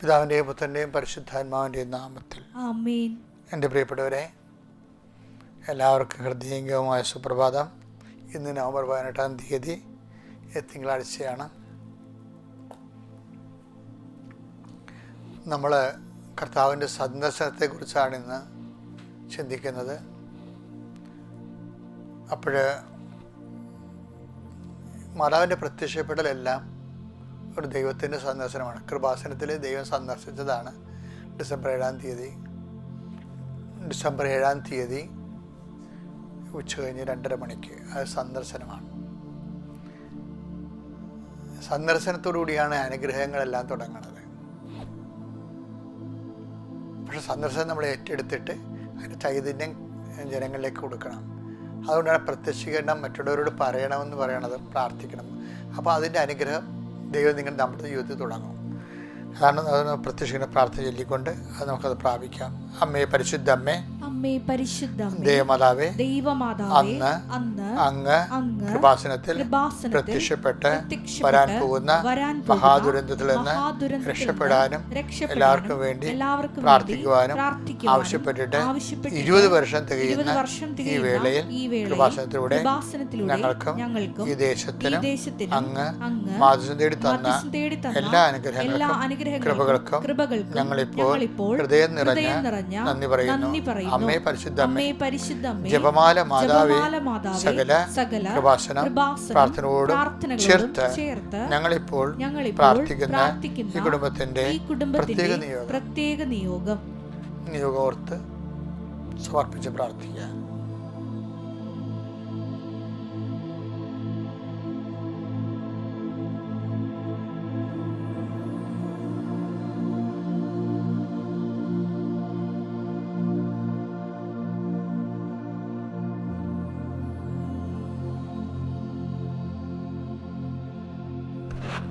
പിതാവിന്റെയും പുത്രന്റെയും പരിശുദ്ധാത്മാവിന്റെയും നാമത്തിൽ. എന്റെ പ്രിയപ്പെട്ടവരെ എല്ലാവർക്കും ഹൃദയംഗവുമായ സുപ്രഭാതം. ഇന്ന് നവംബർ പതിനെട്ടാം തീയതി തിങ്കളാഴ്ചയാണ്. നമ്മൾ കർത്താവിന്റെ സന്ദർശനത്തെക്കുറിച്ചാണ് ഇന്ന് ചിന്തിക്കുന്നത്. അപ്പോൾ മാതാവിന്റെ പ്രത്യക്ഷപ്പെടലെല്ലാം ഒരു ദൈവത്തിന്റെ സന്ദർശനമാണ്. കൃപാസനത്തിൽ ദൈവം സന്ദർശിച്ചതാണ് ഡിസംബർ ഏഴാം തീയതി. ഡിസംബർ ഏഴാം തീയതി ഉച്ച കഴിഞ്ഞ് രണ്ടര മണിക്ക് അത് സന്ദർശനമാണ്. സന്ദർശനത്തോടുകൂടിയാണ് അനുഗ്രഹങ്ങളെല്ലാം തുടങ്ങുന്നത്. പക്ഷെ സന്ദർശനം നമ്മൾ ഏറ്റെടുത്തിട്ട് അതിന്റെ ചൈതന്യം ജനങ്ങളിലേക്ക് കൊടുക്കണം. അതുകൊണ്ടാണ് പ്രത്യക്ഷീകരണം മറ്റുള്ളവരോട് പറയണമെന്ന് പറയണത് പ്രാർത്ഥിക്കണം. അപ്പോൾ അതിന്റെ അനുഗ്രഹം ദൈവം നിങ്ങൾ നമ്മുടെ ജീവിതത്തിൽ തുടങ്ങും. അതാണ് അത് പ്രത്യക്ഷ പ്രാർത്ഥന ചൊല്ലിക്കൊണ്ട് അത് നമുക്കത് പ്രാപിക്കാം. അമ്മേ പരിശുദ്ധ അമ്മേ അമ്മേ പരിശുദ്ധ ദേവമാതാവേ ദൈവമാതാവേ അന്ന് അങ്ങ് കൃപാസനത്തിൽ പ്രത്യക്ഷപ്പെട്ട് വരാൻ പോകുന്ന മഹാദുരന്തത്തിൽ നിന്ന് രക്ഷപ്പെടാനും എല്ലാവർക്കും വേണ്ടി പ്രാർത്ഥിക്കുവാനും ആവശ്യപ്പെട്ടിട്ട് ഇരുപത് വർഷം തികയുന്ന ഈ വേളയിൽ കൃപാസനത്തിലൂടെ ഞങ്ങൾക്കും ഈ ദേശത്തിനും അങ്ങ് അങ്ങ് തേടി തന്ന എല്ലാ അനുഗ്രഹങ്ങളും അനുഗ്രഹങ്ങൾക്കും കൃപകൾക്കും ഞങ്ങളിപ്പോൾ ഹൃദയം നിറഞ്ഞ നിറഞ്ഞ നന്ദി പറയുന്നു. അമ്മേ പരിശുദ്ധ അമ്മേ. പരിശുദ്ധ ജപമാല മാതാവേ സകല സകല കൃപാസനം പ്രാർത്ഥനയോടും ചേർത്ത് ഞങ്ങളിപ്പോൾ പ്രാർത്ഥിക്കുന്ന പ്രാർത്ഥിക്കുന്ന ഈ കുടുംബത്തിന്റെ ഈ കുടുംബത്തിന്റെ പ്രത്യേക നിയോഗം. പ്രത്യേക നിയോഗം. നിയോഗോർത്ത് സമർപ്പിച്ച് പ്രാർത്ഥിക്കുക.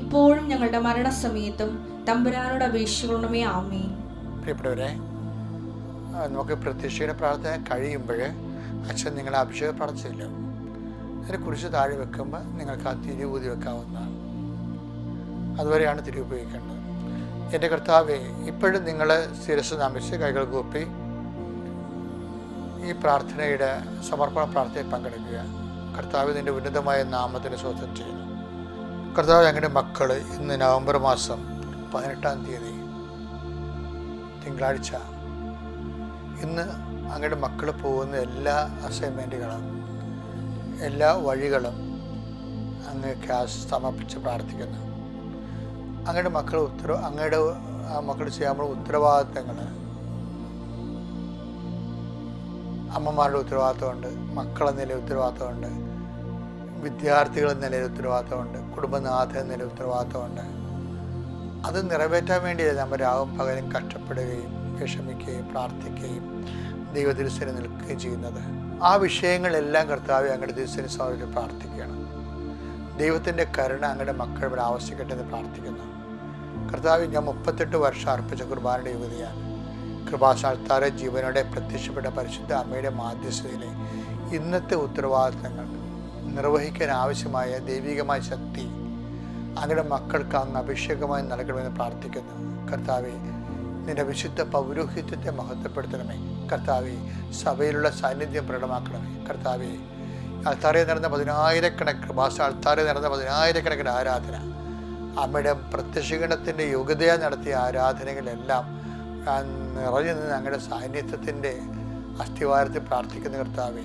ഇപ്പോഴും ഞങ്ങളുടെ മരണസമയത്തും തമ്പുരാനോട് അപേക്ഷിക്കണമേ ആമേ പ്രിയപ്പെട്ടവരെ നമുക്ക് പ്രത്യക്ഷയുടെ പ്രാർത്ഥന കഴിയുമ്പോൾ അച്ഛൻ നിങ്ങളെ അഭിഷേക പ്രാർത്ഥിച്ചില്ല അതിനെ കുറിച്ച് താഴെ വെക്കുമ്പോൾ നിങ്ങൾക്ക് ആ തിരി ഊതി വെക്കാവുന്നതാണ്. അതുവരെയാണ് തിരി ഉപയോഗിക്കേണ്ടത് എന്റെ കർത്താവെ ഇപ്പോഴും നിങ്ങൾ ശിരസ് നമിച്ച് കൈകൾ കൂപ്പി ഈ പ്രാർത്ഥനയുടെ സമർപ്പണ പ്രാർത്ഥനയിൽ പങ്കെടുക്കുക. കർത്താവ് നിന്റെ ഉന്നതമായ നാമത്തിന് സ്വന്തം ചെയ്യുന്നു. കർത്താവ് ഞങ്ങളുടെ മക്കൾ ഇന്ന് നവംബർ മാസം പതിനെട്ടാം തീയതി തിങ്കളാഴ്ച. ഇന്ന് അങ്ങയുടെ മക്കൾ പോകുന്ന എല്ലാ അസൈൻമെന്റുകളും എല്ലാ വഴികളും അങ്ങ് ക്യാഷ് സമർപ്പിച്ച് പ്രാർത്ഥിക്കുന്നു. അങ്ങയുടെ മക്കൾ ഉത്തര അങ്ങയുടെ മക്കൾ ചെയ്യാനുള്ള ഉത്തരവാദിത്തങ്ങൾ അമ്മമാരുടെ ഉത്തരവാദിത്തമുണ്ട് മക്കളെന്ന നിലയിൽ ഉത്തരവാദിത്തമുണ്ട്. വിദ്യാർത്ഥികൾ നിലയിൽ ഉത്തരവാദിത്തമുണ്ട്. കുടുംബനാഥ നിലയിൽ ഉത്തരവാദിത്തമുണ്ട്. അത് നിറവേറ്റാൻ വേണ്ടി നമ്മൾ രാവും പകലും കഷ്ടപ്പെടുകയും വിഷമിക്കുകയും പ്രാർത്ഥിക്കുകയും ദൈവതിരുസന് നിൽക്കുകയും ചെയ്യുന്നത്. ആ വിഷയങ്ങളെല്ലാം കർത്താവ് അങ്ങയുടെ ദിവസത്തിന് സ്വാമിയിൽ പ്രാർത്ഥിക്കുകയാണ്. ദൈവത്തിന്റെ കരുണ അങ്ങയുടെ മക്കൾ ഇവിടെ ആവശ്യിക്കട്ടെ എന്ന് പ്രാർത്ഥിക്കുന്നു. കർത്താവ് ഞാൻ മുപ്പത്തെട്ട് വർഷം അർപ്പിച്ച കുർബാനയുടെ യുവതിയാണ് കൃപാശാൽത്താരെ ജീവനോടെ പ്രത്യക്ഷപ്പെട്ട പരിശുദ്ധ അമ്മയുടെ മാധ്യസ്ഥതയിലെ ഇന്നത്തെ ഉത്തരവാദിത്തങ്ങൾ നിർവഹിക്കാൻ ആവശ്യമായ ദൈവികമായ ശക്തി അങ്ങയുടെ മക്കൾക്ക് അങ്ങ് അഭിഷേകമായി നൽകണമെന്ന് പ്രാർത്ഥിക്കുന്നു. കർത്താവെ നിന്റെ വിശുദ്ധ പൗരോഹിത്യത്തെ മഹത്വപ്പെടുത്തണമേ. കർത്താവെ സഭയിലുള്ള സാന്നിധ്യം പ്രകടമാക്കണമേ. കർത്താവെ അൾത്താറെ നടന്ന പതിനായിരക്കണക്കിന് ഭാഷ അൾത്താറിൽ നടന്ന പതിനായിരക്കണക്കിന് ആരാധന അമ്മയുടെ പ്രത്യക്ഷീകരണത്തിന്റെ യോഗ്യതയാൽ നടത്തിയ ആരാധനകളെല്ലാം നിറഞ്ഞു നിന്ന് ഞങ്ങളുടെ സാന്നിധ്യത്തിന്റെ അസ്ഥിവാരത്തിൽ പ്രാർത്ഥിക്കുന്ന കർത്താവെ.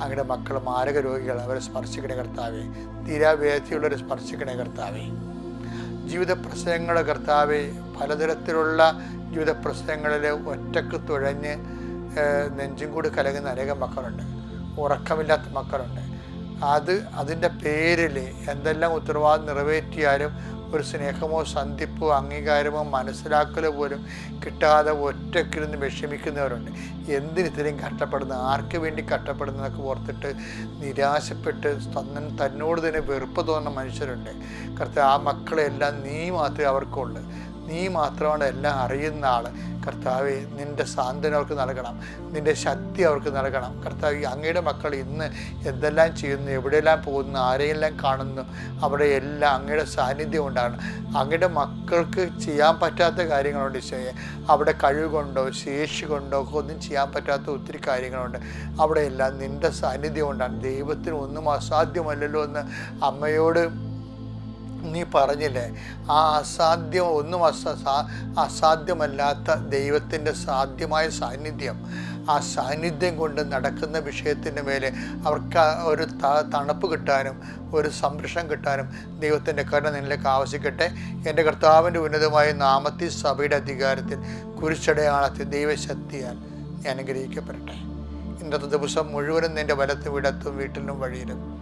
അങ്ങയുടെ മക്കൾ മാരക രോഗികൾ അവരെ സ്പർശിക്കണ കർത്താവേ. തീരാവേദിയുള്ളവരെ സ്പർശിക്കണ കർത്താവെ. ജീവിത പ്രശ്നങ്ങളുടെ കർത്താവെ പലതരത്തിലുള്ള ജീവിത പ്രശ്നങ്ങളിൽ ഒറ്റയ്ക്ക് തുഴഞ്ഞ് നെഞ്ചും കൂടി കലങ്ങുന്ന അനേകം മക്കളുണ്ട്. ഉറക്കമില്ലാത്ത മക്കളുണ്ട്. അത് അതിന്റെ പേരിൽ എന്തെല്ലാം ഉത്തരവാദിത്വം നിറവേറ്റിയാലും ഒരു സ്നേഹമോ സന്ധിപ്പോ അംഗീകാരമോ മനസ്സിലാക്കലോ പോലും കിട്ടാതെ ഒറ്റക്കിരുന്ന് വിഷമിക്കുന്നവരുണ്ട്. എന്തിന് ഇത്രയും കഷ്ടപ്പെടുന്ന? ആർക്ക് വേണ്ടി കഷ്ടപ്പെടുന്നതൊക്കെ ഓർത്തിട്ട് നിരാശപ്പെട്ട് തന്നെ തന്നോട് തന്നെ വെറുപ്പ് തോന്നുന്ന മനുഷ്യരുണ്ട്. കർത്താവ് ആ മക്കളെല്ലാം നീ മാത്രമേ അവർക്കുള്ളൂ. നീ മാത്രമാണ് എല്ലാം അറിയുന്ന ആൾ കർത്താവെ നിന്റെ സാന്ത്വനം അവർക്ക് നൽകണം. നിന്റെ ശക്തി അവർക്ക് നൽകണം. കർത്താവ് അങ്ങയുടെ മക്കൾ ഇന്ന് എന്തെല്ലാം ചെയ്യുന്നു എവിടെയെല്ലാം പോകുന്നു ആരെയെല്ലാം കാണുന്നു അവിടെ എല്ലാം അങ്ങയുടെ സാന്നിധ്യം ഉണ്ടാകണം. അങ്ങയുടെ മക്കൾക്ക് ചെയ്യാൻ പറ്റാത്ത കാര്യങ്ങളുണ്ട് ഈശോയെ. അവിടെ കഴിവ് കൊണ്ടോ ശേഷി കൊണ്ടോ ഒന്നും ചെയ്യാൻ പറ്റാത്ത ഒത്തിരി കാര്യങ്ങളുണ്ട്. അവിടെ എല്ലാം നിന്റെ സാന്നിധ്യം ഉണ്ടാണ് ദൈവത്തിന് ഒന്നും അസാധ്യമല്ലല്ലോ എന്ന് അമ്മയോട് നീ പറഞ്ഞില്ലേ? ആ അസാധ്യം ഒന്നും അസ അസാധ്യമല്ലാത്ത ദൈവത്തിന്റെ സാധ്യമായ സാന്നിധ്യം. ആ സാന്നിധ്യം കൊണ്ട് നടക്കുന്ന വിഷയത്തിന്റെ മേലെ അവർക്ക് ഒരു തണുപ്പ് കിട്ടാനും ഒരു സംരക്ഷണം കിട്ടാനും ദൈവത്തിന്റെ കരുണ നിന്നിലേക്ക് ആവശ്യിക്കട്ടെ എന്റെ കർത്താവിന്റെ ഉന്നതമായ നാമത്തിൽ സഭയുടെ അധികാരത്തിൽ കുരിശടയാളത്തിൽ ദൈവശക്തിയാൽ അനുഗ്രഹിക്കപ്പെടട്ടെ. ഇന്നത്തെ ദിവസം മുഴുവനും നിന്റെ വലത്തും ഇടത്തും വീട്ടിലും വഴിയിലും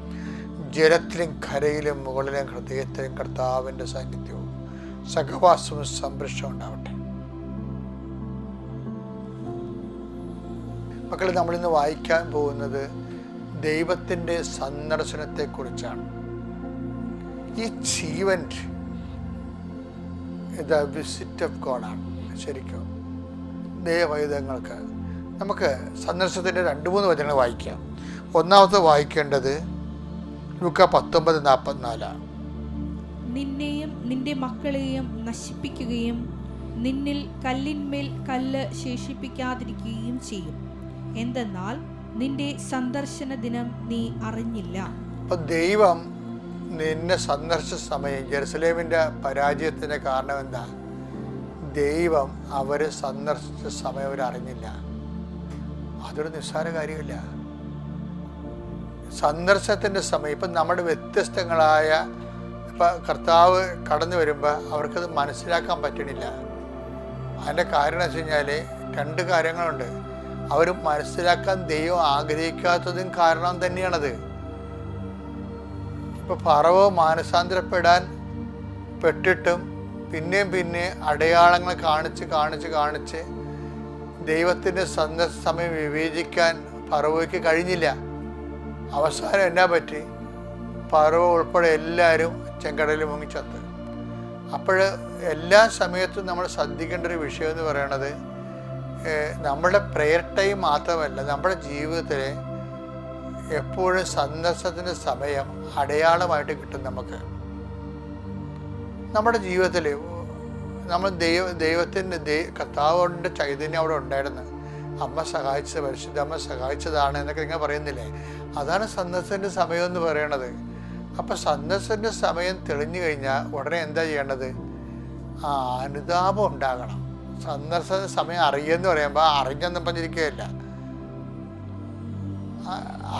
ജലത്തിലും കരയിലും മുകളിലും ഹൃദയത്തിലും കർത്താവിന്റെ സാന്നിധ്യവും സഹവാസവും സംരക്ഷണം ഉണ്ടാവട്ടെ. മക്കൾ നമ്മളിന്ന് വായിക്കാൻ പോകുന്നത് ദൈവത്തിന്റെ സന്ദർശനത്തെക്കുറിച്ചാണ്. ഈ ജീവൻ ഇത് വിസിറ്റ് ഓഫ് ഗോഡാണ് ശരിക്കും ദൈവവൈദങ്ങൾക്ക് നമുക്ക് സന്ദർശനത്തിന്റെ രണ്ട് മൂന്ന് വചനങ്ങൾ വായിക്കാം. ഒന്നാമത്തെ വായിക്കേണ്ടത് ലുക്ക പത്തൊമ്പത് നാൽപ്പത്തിനാലാണ് നിന്നെയും നിന്റെ മക്കളെയും നശിപ്പിക്കുകയും നിന്നിൽ കല്ലിന്മേൽ കല്ല് ശേഷിപ്പിക്കാതിരിക്കുകയും ചെയ്യും. എന്തെന്നാൽ നിന്റെ സന്ദർശന ദിനം നീ അറിഞ്ഞില്ല. അപ്പം ദൈവം നിന്നെ സന്ദർശ സമയം ജെറുസലേമിന്റെ പരാജയത്തിന്റെ കാരണം എന്താ? ദൈവം അവരെ സന്ദർശിച്ച സമയം അവരറിഞ്ഞില്ല. അതൊരു നിസ്സാര കാര്യമില്ല. സന്ദർശനത്തിന്റെ സമയം. ഇപ്പം നമ്മുടെ വ്യത്യസ്തങ്ങളായ ഇപ്പം കർത്താവ് കടന്നു വരുമ്പോൾ അവർക്കത് മനസ്സിലാക്കാൻ പറ്റണില്ല. അതിന്റെ കാരണം വെച്ച് കഴിഞ്ഞാൽ രണ്ട് കാര്യങ്ങളുണ്ട്. അവർ മനസ്സിലാക്കാൻ ദൈവം ആഗ്രഹിക്കാത്തതും കാരണം തന്നെയാണത്. ഇപ്പോൾ പറവോ മാനസാന്തരപ്പെടാൻ പെട്ടിട്ടും പിന്നെയും പിന്നെ അടയാളങ്ങൾ കാണിച്ച് കാണിച്ച് കാണിച്ച് ദൈവത്തിന്റെ സന്ദർശ സമയം വിവേചിക്കാൻ പറവയ്ക്ക് കഴിഞ്ഞില്ല. അവസാനം എന്നാ പറ്റി? പറവ ഉൾപ്പെടെ എല്ലാവരും ചെങ്കടലിൽ മുങ്ങിച്ചത്ത്. അപ്പോൾ എല്ലാ സമയത്തും നമ്മൾ ശ്രദ്ധിക്കേണ്ട ഒരു വിഷയം എന്ന് പറയണത് നമ്മുടെ പ്രെയർ ടൈം മാത്രമല്ല നമ്മുടെ ജീവിതത്തിലെ എപ്പോഴും സന്ദർശത്തിന്റെ സമയം അടയാളമായിട്ട് കിട്ടും നമുക്ക്. നമ്മുടെ ജീവിതത്തിൽ നമ്മൾ ദൈവ ദൈവത്തിന്റെ ദൈ കർത്താവിന്റെ ചൈതന്യം അവിടെ ഉണ്ടായിരുന്നു. അമ്മ സഹായിച്ചത് പരിശുദ്ധ അമ്മ സഹായിച്ചതാണ് എന്നൊക്കെ നിങ്ങൾ പറയുന്നില്ലേ? അതാണ് സന്ദർശനത്തിന്റെ സമയം എന്ന് പറയണത്. അപ്പം സന്ദർശനത്തിന്റെ സമയം തെളിഞ്ഞു കഴിഞ്ഞാൽ ഉടനെ എന്താ ചെയ്യേണ്ടത്? ആ അനുതാപം ഉണ്ടാകണം. സന്ദർശന സമയം അറിയെന്ന് പറയുമ്പോൾ അറിഞ്ഞെന്നും പറഞ്ഞിരിക്കുകയല്ല.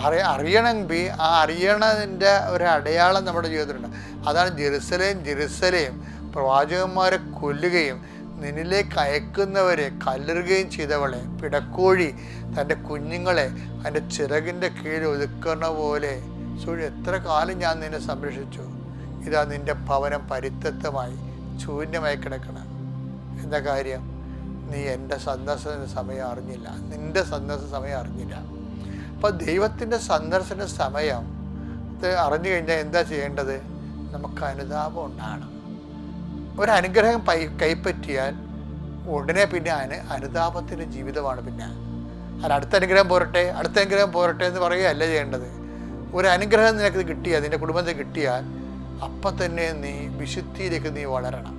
അറിയ അറി അറിയണമെങ്കിൽ ആ അറിയണതിന്റെ ഒരു അടയാളം നമ്മുടെ ജീവിതത്തിലുണ്ട്. അതാണ് ജെറുസലേം ജെറുസലേം പ്രവാചകന്മാരെ കൊല്ലുകയും നിന്നിലേക്ക് അയക്കുന്നവരെ കല്ലെറുകയും ചെയ്തവളെ പിടക്കോഴി തന്റെ കുഞ്ഞുങ്ങളെ അതിന്റെ ചിറകിന്റെ കീഴിൽ ഒതുക്കുന്ന പോലെ. സൂര്യ എത്ര കാലം ഞാൻ നിന്നെ സംരക്ഷിച്ചു? ഇതാ നിന്റെ ഭവനം പരിത്യക്തമായി ശൂന്യമായി കിടക്കണം. എന്താ കാര്യം? നീ എന്റെ സന്ദർശന സമയം അറിഞ്ഞില്ല. നിന്റെ സന്ദർശന സമയം അറിഞ്ഞില്ല. അപ്പോൾ ദൈവത്തിന്റെ സന്ദർശന സമയം അറിഞ്ഞു കഴിഞ്ഞാൽ എന്താ ചെയ്യേണ്ടത്? നമുക്ക് അനുതാപം ഉണ്ടാകണം. ഒരു അനുഗ്രഹം പൈ കൈപ്പറ്റിയാൽ ഉടനെ പിന്നെ അനു അനുതാപത്തിന്റെ ജീവിതമാണ് പിന്നെ. അത് അടുത്ത അനുഗ്രഹം പോരട്ടെ അടുത്ത അനുഗ്രഹം പോരട്ടെ എന്ന് പറയുകയല്ല ചെയ്യേണ്ടത്. ഒരു അനുഗ്രഹം നിനക്ക് കിട്ടിയാൽ നിന്റെ കുടുംബത്തിൽ കിട്ടിയാൽ അപ്പം തന്നെ നീ വിശുദ്ധിയിലേക്ക് നീ വളരണം.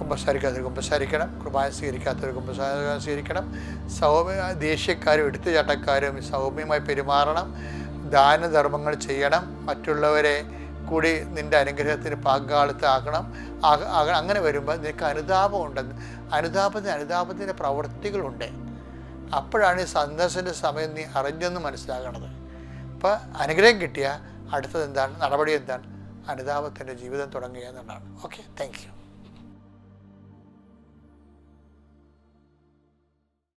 കുമ്പസാരിക്കാത്തവർ കുമ്പസാരിക്കണം കുർബാന സ്വീകരിക്കാത്തവർ കുമ്പസാര സ്വീകരിക്കണം. സൗമ്യ ദേഷ്യക്കാരും എടുത്തുചാട്ടക്കാരും സൗമ്യമായി പെരുമാറണം. ദാനധർമ്മങ്ങൾ ചെയ്യണം. മറ്റുള്ളവരെ കൂടി നിന്റെ അനുഗ്രഹത്തിന് പങ്കാളിത്താക്കണം അങ്ങനെ വരുമ്പോൾ നിനക്ക് അനുതാപം ഉണ്ടെന്ന് അനുതാപത്തിന് അനുതാപത്തിന്റെ പ്രവൃത്തികളുണ്ട്. അപ്പോഴാണ് ഈ സന്ദർശന്റെ സമയം നീ അറിഞ്ഞെന്ന് മനസ്സിലാകണത്. അപ്പോൾ അനുഗ്രഹം കിട്ടിയ അടുത്തത് എന്താണ്? നടപടി എന്താണ്? അനുതാപത്തിന്റെ ജീവിതം തുടങ്ങുക എന്നുള്ളതാണ്. Okay thank